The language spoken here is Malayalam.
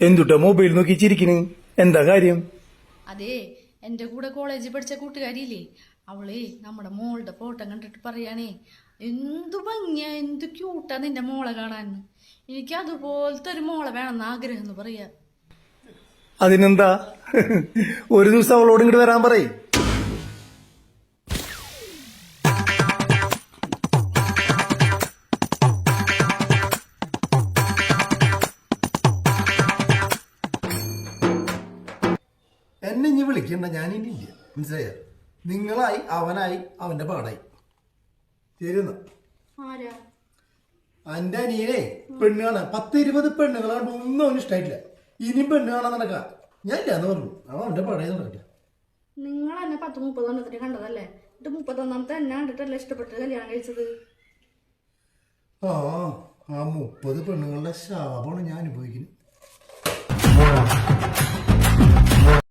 എന്തുട്ടാ മൊബൈൽ നോക്കി ചിരിക്കണ്? എന്താ കാര്യം? അതെ എന്റെ കൂടെ കോളേജിൽ പഠിച്ച കൂട്ടുകാരിയില്ലേ? അവളേ നമ്മുടെ മോളുടെ ഫോട്ടോ കണ്ടിട്ട് പറയാണേ എന്തു ഭംഗിയാ എന്തു ക്യൂട്ടാ നിന്റെ മോളെ കാണാൻ എനിക്ക് അതുപോലത്തെ ഒരു മോളെ വേണമെന്ന് ആഗ്രഹം എന്ന് പറയാ. അതിനെന്താ? ഒരു ദിവസം അവളോട് ഇങ്ങോട്ട് വരാൻ പറയും. എന്നെ ഇനി വിളിക്കണ്ട ഞാൻ ഇനി ഇല്ല. മനസ്സിലായോ? നിങ്ങളായി അവനായി അവന്റെ പാടായി. ശരിയെന്നാ? എന്റെ അനിയനെ പെണ്ണ് കാണാൻ പത്ത് ഇരുപത് പെണ്ണുങ്ങളാണ്ട് ഒന്നും അവന് ഇഷ്ടായിട്ടില്ല. ഇനി പെണ്ണ് കാണാൻ നടക്കാം ഞാൻ ഇല്ലാന്ന് പറഞ്ഞു. അവൻ അവന്റെ പാടായി നടക്കില്ല നിങ്ങൾ എന്നെ പത്ത് മുപ്പത് എണ്ണത്തിന് കണ്ടതല്ലേ? എന്നിട്ട് മുപ്പത്തൊന്നാമത്തെ എന്നെ കണ്ടിട്ടല്ലേ ഇഷ്ടപ്പെട്ട് കല്യാണം കഴിച്ചത്? ആ ആ മുപ്പത് പെണ്ണുങ്ങളുടെ ശാപമാണ് ഞാൻ അനുഭവിക്കുന്നത്.